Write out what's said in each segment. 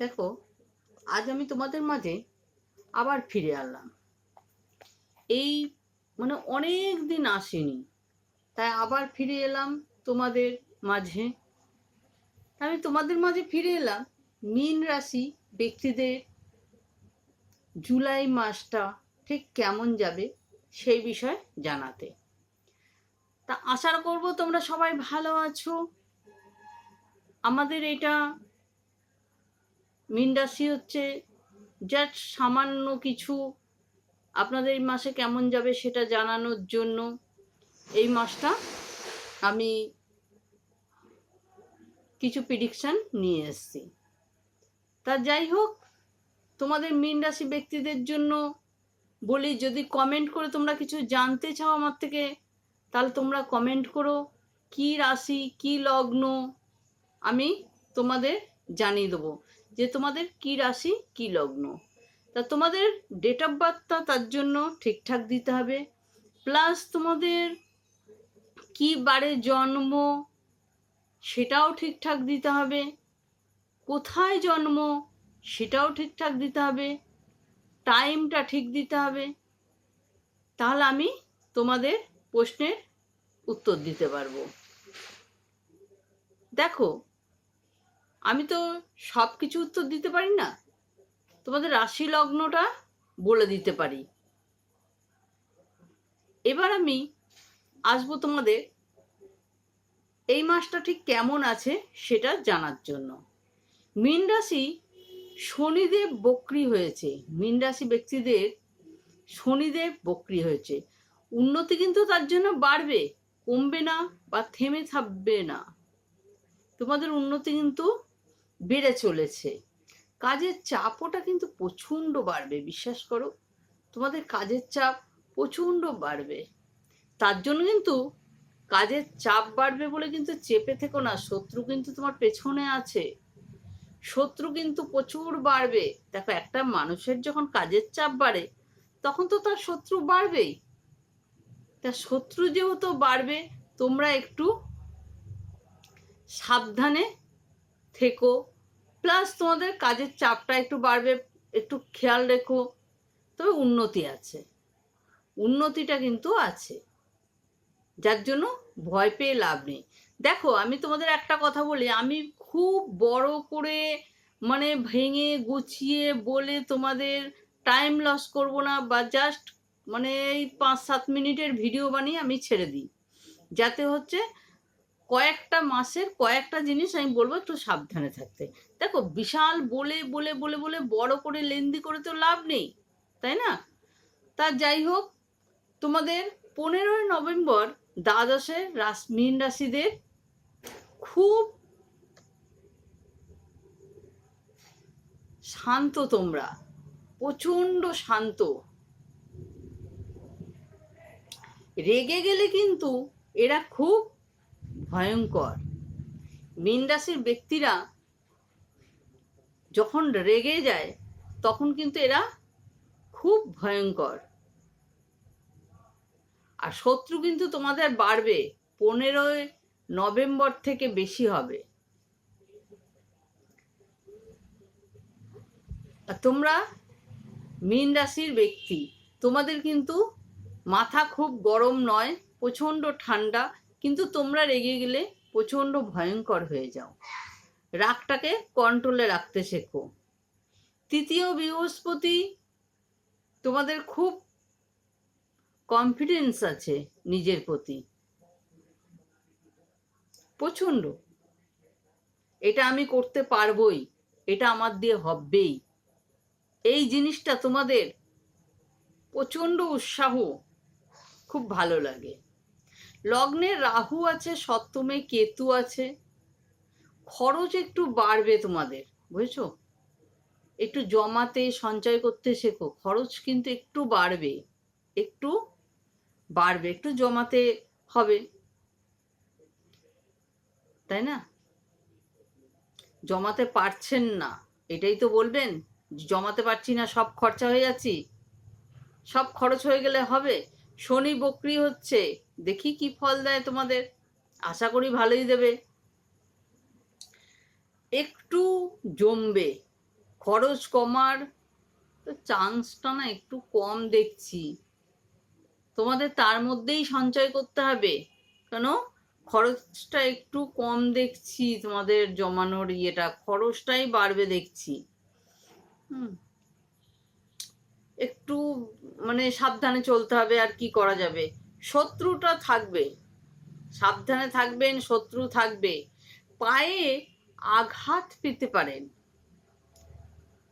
দেখো, আজ আমি তোমাদের মাঝে আবার ফিরে এলাম এই মানে অনেক দিন আসেনি, তাই আবার ফিরে এলাম তোমাদের মাঝে। আমি তোমাদের মাঝে ফিরে এলাম, মীন রাশি ব্যক্তিদের জুলাই মাসটা ঠিক কেমন যাবে সেই বিষয়ে জানাতে। তা আশা করব তোমরা সবাই ভালো আছো। আমাদের এটা মীন রাশি হচ্ছে জাস্ট সামান্য কিছু। আপনাদের এই মাসে কেমন যাবে সেটা জানানোর জন্য এই মাসটা আমি কিছু প্রিডিকশান নিয়ে এসেছি। তা যাই হোক, তোমাদের মীন রাশি ব্যক্তিদের জন্য বলি, যদি কমেন্ট করে তোমরা কিছু জানতে চাও আমার থেকে, তাহলে তোমরা কমেন্ট করো, কি রাশি, কি লগ্ন, আমি তোমাদের জানিয়ে দেবো। যে তোমাদের কি রাশি, কি লগ্ন। তা তোমাদের ডেট অফ বার্থটা তার জন্য ঠিকঠাক দিতে হবে। প্লাস তোমাদের কি বারে জন্ম, সেটাও ঠিকঠাক দিতে হবে। কোথায় জন্ম, সেটাও ঠিকঠাক দিতে হবে। টাইমটা ঠিক দিতে হবে। তাহলে আমি তোমাদের প্রশ্নের উত্তর দিতে পারব। দেখো আমি তো সব কিছু উত্তর দিতে পারি না। তোমাদের রাশি লগ্নটা বলে দিতে পারি। এবার আমি আসব তোমাদের এই মাসটা ঠিক কেমন আছে সেটা জানার জন্য। মীন রাশি শনিদেব বক্রি হয়েছে। মীন রাশি ব্যক্তিদের শনিদেব বক্রি হয়েছে। উন্নতি কিন্তু তার জন্য বাড়বে, কমবে না বা থেমে থাকবে না। তোমাদের উন্নতি কিন্তু বেড়ে চলেছে। কাজের চাপটা কিন্তু প্রচণ্ড বাড়বে, বিশ্বাস করো। তোমাদের কাজের চাপ প্রচণ্ড বাড়বে। তার জন্য কিন্তু কাজের চাপ বাড়বে বলে কিন্তু চেপে থেকো না। শত্রু কিন্তু তোমার পেছনে আছে। শত্রু কিন্তু প্রচুর বাড়বে। দেখো, একটা মানুষের যখন কাজের চাপ বাড়ে, তখন তো তার শত্রু বাড়বেই। তা শত্রু যেহেতু বাড়বে, তোমরা একটু সাবধানে থেকো। প্লাস তোমাদের কাজের চাপটা একটু বাড়বে, একটু খেয়াল রেখো। তবে উন্নতি আছে। উন্নতিটা কিন্তু আছে। যার জন্য ভয় পেয়ে লাভ নেই। দেখো, আমি তোমাদের একটা কথা বলি, আমি খুব বড় করে মানে ভেঙে গুছিয়ে বলে তোমাদের টাইম লস করব না বা জাস্ট মানে এই পাঁচ সাত মিনিটের ভিডিও বানিয়ে আমি ছেড়ে দিই। যাতে হচ্ছে কয়েকটা মাসের কয়েকটা জিনিস আমি বলব একটু সাবধানে থাকতে। দেখো, বিশাল বলে বলে বলে বলে বড় করে লেন্দি করে তো লাভ নেই, তাই না? তা যাই হোক, তোমাদের পনেরোই নভেম্বর দ্বাদশে রাস মীন রাশিদের খুব শান্ত তোমরা, প্রচণ্ড শান্ত। রেগে গেলে কিন্তু এরা খুব ভয়ঙ্কর। মীন রাশির ব্যক্তিরা যখন রেগে যায়, তখন কিন্তু এরা খুব ভয়ঙ্কর। আর শত্রু কিন্তু তোমাদের বাড়বে, পনেরোই নভেম্বর থেকে বেশি হবে। আর তোমরা মীন রাশির ব্যক্তি, তোমাদের কিন্তু মাথা খুব গরম নয়, প্রচণ্ড ঠান্ডা কিন্তু তোমরা রেগে গেলে প্রচণ্ড ভয়ঙ্কর হয়ে যাও। রাগটাকে কন্ট্রোলে রাখতে শেখো। তৃতীয় বৃহস্পতি, তোমাদের খুব কনফিডেন্স আছে নিজের প্রতি। প্রচণ্ড। এটা আমি করতে পারবই, এটা আমার দিয়ে হবেই। এই জিনিসটা তোমাদের প্রচণ্ড উৎসাহ, খুব ভালো লাগে। লগ্নে রাহু আছে, সপ্তমে কেতু আছে। খরচ একটু বাড়বে তোমাদের, বুঝেছ? একটু জমাতে, সঞ্চয় করতে শেখো, খরচ কিন্তু একটু বাড়বে একটু বাড়বে, একটু জমাতে হবে। তাই না? জমাতে পারছেন না, এটাই তো বলবেন, জমাতে পারছি না, সব খরচা হয়ে যাচ্ছি। সব খরচ হয়ে গেলে হবে শনি বকরি হচ্ছে, দেখি কি ফল দেয় তোমাদের। আশা করি ভালোই দেবে। একটু জমবে। খরচ কমার তো চান্সটা না একটু কম দেখছি। তোমাদের তার মধ্যেই সঞ্চয় করতে হবে। কেন? খরচটা একটু কম দেখছি তোমাদের জমানোর ইয়েটা। খরচটাই বাড়বে দেখছি। হুম। একটু মানে সাবধানে চলতে হবে আর কি করা যাবে। শত্রুটা থাকবে। সাবধানে থাকবেন, শত্রু থাকবে। পায়ে আঘাত পেতে পারেন।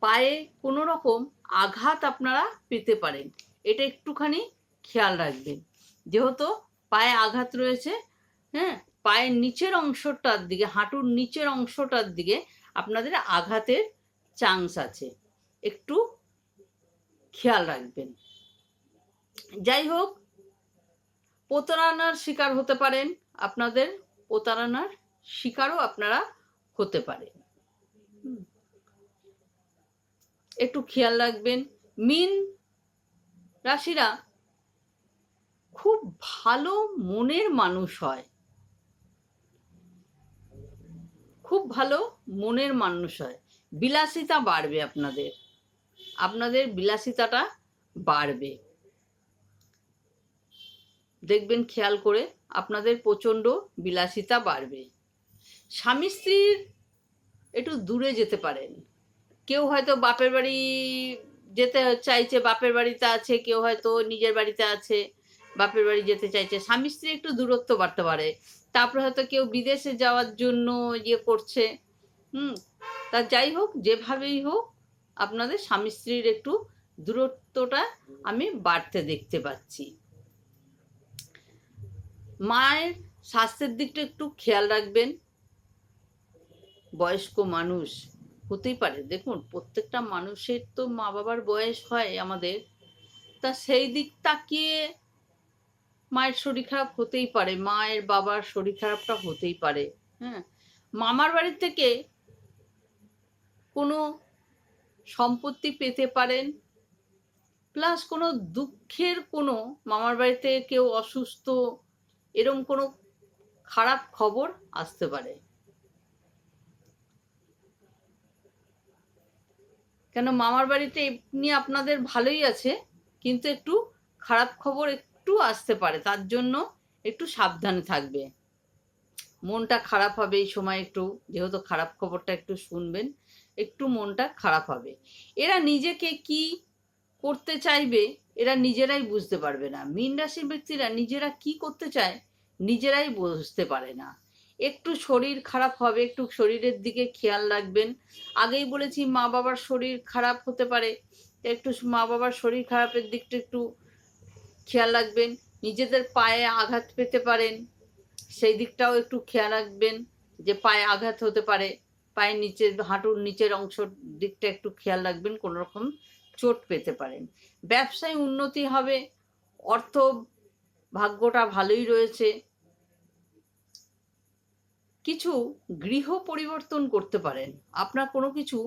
পায়ে কোনো রকম আঘাত আপনারা পেতে পারেন। এটা একটুখানি খেয়াল রাখবেন। যেহেতু পায়ে আঘাত রয়েছে হ্যাঁ পায়ের নিচের অংশটার দিকে, হাঁটুর নিচের অংশটার দিকে আপনাদের আঘাতের চান্স আছে। একটু খেয়াল রাখবেন। যাই হোক, প্রতারণার শিকার হতে পারেন। আপনাদের প্রতারণার শিকারও আপনারা হতে পারেন। একটু খেয়াল রাখবেন। মিন রাশিরা খুব ভালো মনের মানুষ হয়। খুব ভালো মনের মানুষ হয়। বিলাসিতা বাড়বে আপনাদের। আপনাদের বিলাসিতাটা বাড়বে। দেখবেন খেয়াল করে আপনাদের প্রচণ্ড বিলাসিতা বাড়বে। স্বামী স্ত্রীর একটু দূরে যেতে পারেন। কেউ হয়তো বাপের বাড়ি যেতে চাইছে, বাপের বাড়িতে আছে, কেউ হয়তো নিজের বাড়িতে আছে, বাপের বাড়ি যেতে চাইছে। স্বামী স্ত্রী একটু দূরত্ব বাড়তে পারে। তারপরে হয়তো কেউ বিদেশে যাওয়ার জন্য ইয়ে করছে। হুম, তা যাই হোক, যেভাবেই হোক আপনাদের স্বামী স্ত্রীর একটু দূরত্বটা আমি বাড়তে দেখতে পাচ্ছি। মায়ের স্বাস্থ্যের দিকটা একটু খেয়াল রাখবেন। বয়স্ক মানুষ হতেই পারে। দেখুন, প্রত্যেকটা মানুষের তো মা বাবার বয়স হয় আমাদের। তা সেই দিক তাকিয়ে মায়ের শরীর খারাপ হতেই পারে, মায়ের বাবার শরীর খারাপটা হতেই পারে হ্যাঁ। মামার বাড়ি থেকে কোনো সম্পত্তি পেতে পারেন। প্লাস কোনো দুঃখের কোনো মামার বাড়িতে কেউ অসুস্থ, এরম কোনো খারাপ খবর আসতে পারে। কেন মামার বাড়িতে এমনি আপনাদের ভালোই আছে, কিন্তু একটু খারাপ খবর একটু আসতে পারে, তার জন্য একটু সাবধানে থাকবে। মনটা খারাপ হবে এই সময় একটু, যেহেতু খারাপ খবরটা একটু শুনবেন। একটু মনটা খারাপ হবে। এরা নিজেকে কি করতে চাইবে, এরা নিজেরাই বুঝতে পারবে না। মীন রাশির ব্যক্তিরা নিজেরা কি করতে চায়, নিজেরাই বুঝতে পারে না। একটু শরীর খারাপ হবে, একটু শরীরের দিকে খেয়াল রাখবেন। আগেই বলেছি মা বাবার শরীর খারাপ হতে পারে। একটু মা বাবার শরীর খারাপের দিকটা একটু খেয়াল রাখবেন। নিজেদের পায়ে আঘাত পেতে পারেন। সেই দিকটাও একটু খেয়াল রাখবেন যে পায়ে আঘাত হতে পারে। পায়ের নিচে, হাঁটুর নিচের অংশ দিকটা একটু খেয়াল রাখবেন, কোনো রকম চোট পেতে পারেন। ব্যবসায় উন্নতি হবে, অর্থ ভাগ্যটা ভালোই রয়েছে। কিছু গৃহ পরিবর্তন করতে পারেন, আপনার কোনো কিছু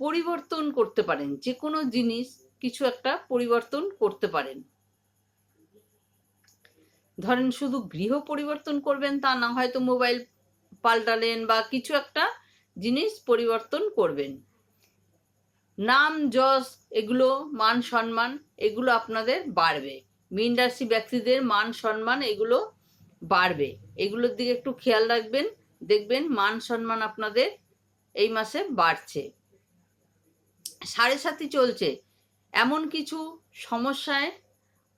পরিবর্তন করতে পারেন যে কোনো জিনিস কিছু একটা পরিবর্তন করতে পারেন। ধরেন শুধু গৃহ পরিবর্তন করবেন তা না, হয়তো মোবাইল পাল্টালেন বা কিছু একটা জিনিস পরিবর্তন করবেন। নাম, যশ, এগুলো মান, সম্মান, এগুলো আপনাদের বাড়বে। মীন রাশি ব্যক্তিদের মান, সম্মান এগুলো বাড়বে। এগুলোর দিকে একটু খেয়াল রাখবেন। দেখবেন মান, সম্মান আপনাদের এই মাসে বাড়ছে। সাড়ে সাথী চলছে। এমন কিছু সমস্যায়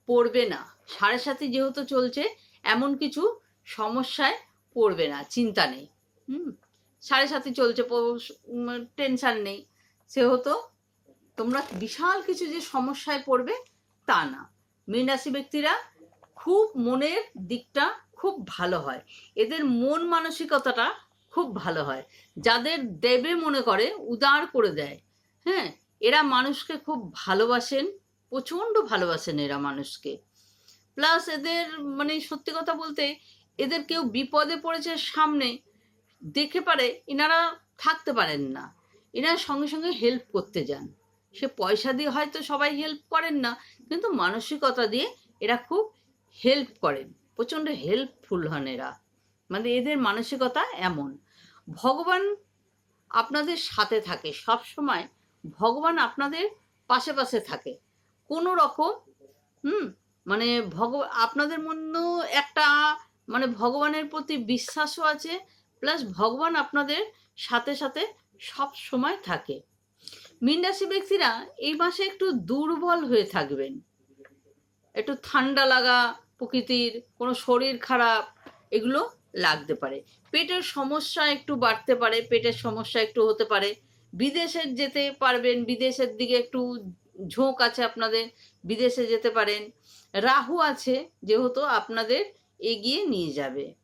পড়বে না। সাড়ে সাথী যেহেতু চলছে, এমন কিছু সমস্যায় পড়বে না। চিন্তা নেই। হুম? সাড়ে সাথী চলছে টেনশন নেই। সেহেতু তোমরা বিশাল কিছু যে সমস্যায় পড়বে তা না। মীন রাশি ব্যক্তিরা খুব মনের দিকটা খুব ভালো হয়। এদের মন মানসিকতাটা খুব ভালো হয়। যাদের দেবে মনে করে, উদার করে দেয়। হ্যাঁ এরা মানুষকে খুব ভালোবাসেন, প্রচণ্ড ভালোবাসেন এরা মানুষকে। প্লাস এদের মানে সত্যি কথা বলতে, এদের কেউ বিপদে পড়েছে সামনে দেখে পারে এনারা থাকতে পারেন না। এনারা সঙ্গে সঙ্গে হেল্প করতে যান। সে পয়সা দিয়ে হয়তো সবাই হেল্প করেন না, কিন্তু মানসিকতা দিয়ে এরা খুব হেল্প করেন। প্রচণ্ড হেল্পফুল হন এরা। মানে এদের মানসিকতা এমন। ভগবান আপনাদের সাথে থাকে। সব সময় ভগবান আপনাদের পাশে পাশে থাকে। কোনো রকম, হুম মানে ভগ আপনাদের মধ্যেও একটা মানে ভগবানের প্রতি বিশ্বাসও আছে ভগবান আপনাদের সাথে সাথে সব সময় থাকে। মীন রাশি ব্যক্তিরা এই মাসে একটু দুর্বল হয়ে থাকবেন। একটু ঠান্ডা লাগা, প্রকৃতির কোনো শরীর খারাপ, এগুলো লাগতে পারে। পেটের সমস্যা একটু বাড়তে পারে, পেটের সমস্যা একটু হতে পারে। বিদেশে যেতে পারবেন, বিদেশের দিকে একটু ঝোঁক আছে আপনাদের, বিদেশে যেতে পারেন। রাহু আছে, যেহেতু আপনাদের এগিয়ে নিয়ে যাবে।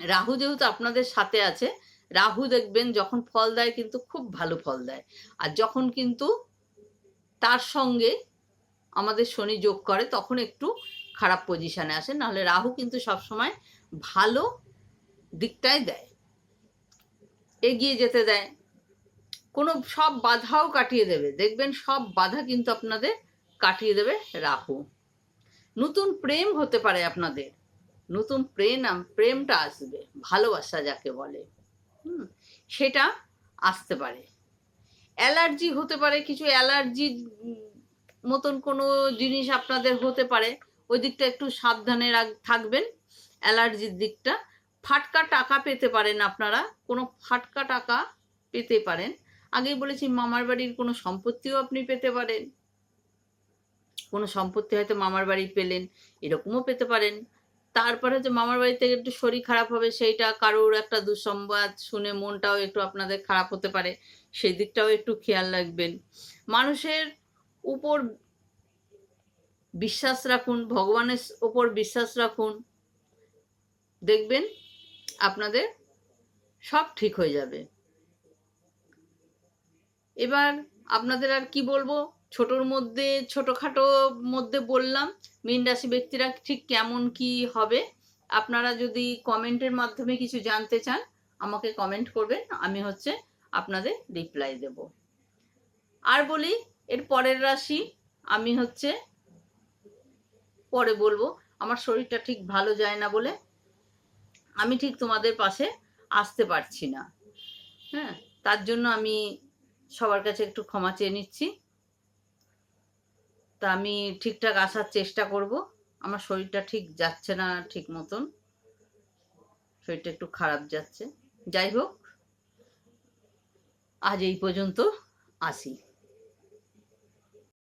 রাহু যেহেতু আপনাদের সাথে আছে, রাহু দেখবেন যখন ফল দেয় কিন্তু খুব ভালো ফল দেয়। আর যখন কিন্তু তার সঙ্গে আমাদের শনি যোগ করে, তখন একটু খারাপ পজিশানে আসে। নাহলে রাহু কিন্তু সবসময় ভালো দিকটাই দেয়। এগিয়ে যেতে দেয়। কোনো সব বাধাও কাটিয়ে দেবে। দেখবেন সব বাধা কিন্তু আপনাদের কাটিয়ে দেবে রাহু। নতুন প্রেম হতে পারে আপনাদের। নতুন প্রেম, প্রেমটা আসবে, ভালোবাসা যাকে বলে। হুম, সেটা আসতে পারে। অ্যালার্জি হতে পারে, কিছু অ্যালার্জি মতন কোনো জিনিস আপনাদের হতে পারে। ওই দিকটা একটু সাবধানে থাকবেন। অ্যালার্জির দিকটা। ফাটকা টাকা পেতে পারেন আপনারা, কোনো ফাটকা টাকা পেতে পারেন। আগেই বলেছি, মামার বাড়ির কোনো সম্পত্তিও আপনি পেতে পারেন। কোনো সম্পত্তি হয়তো মামার বাড়ি পেলেন, এরকমও পেতে পারেন। তারপরে হচ্ছে মামার বাড়ি থেকে একটু শরীর খারাপ হবে, সেইটা কারোর একটা দুঃসংবাদ শুনে মনটাও একটু আপনাদের খারাপ হতে পারে, সেই দিকটাও একটু খেয়াল রাখবেন। মানুষের উপর বিশ্বাস রাখুন, ভগবানের ওপর বিশ্বাস রাখুন, দেখবেন আপনাদের সব ঠিক হয়ে যাবে। এবার আপনাদের আর কি বলব? ছোটোর মধ্যে, ছোটোখাটো মধ্যে বললাম, মীন রাশি ব্যক্তিরা ঠিক কেমন কি হবে? আপনারা যদি কমেন্টের মাধ্যমে কিছু জানতে চান, আমাকে কমেন্ট করবেন, আমি হচ্ছে আপনাদের রিপ্লাই দেব। আর বলি, এর পরের রাশি, আমি হচ্ছে, পরে বলব, আমার শরীরটা ঠিক ভালো যায় না বলে আমি ঠিক তোমাদের পাশে আসতে পারছি না। হ্যাঁ তার জন্য আমি সবার কাছে একটু ক্ষমা চেয়ে নিচ্ছি। তা আমি ঠিকঠাক আসার চেষ্টা করব। আমার শরীরটা ঠিক যাচ্ছে না ঠিক মতন। শরীরটা একটু খারাপ যাচ্ছে। যাই হোক, আজ এই পর্যন্ত আসি।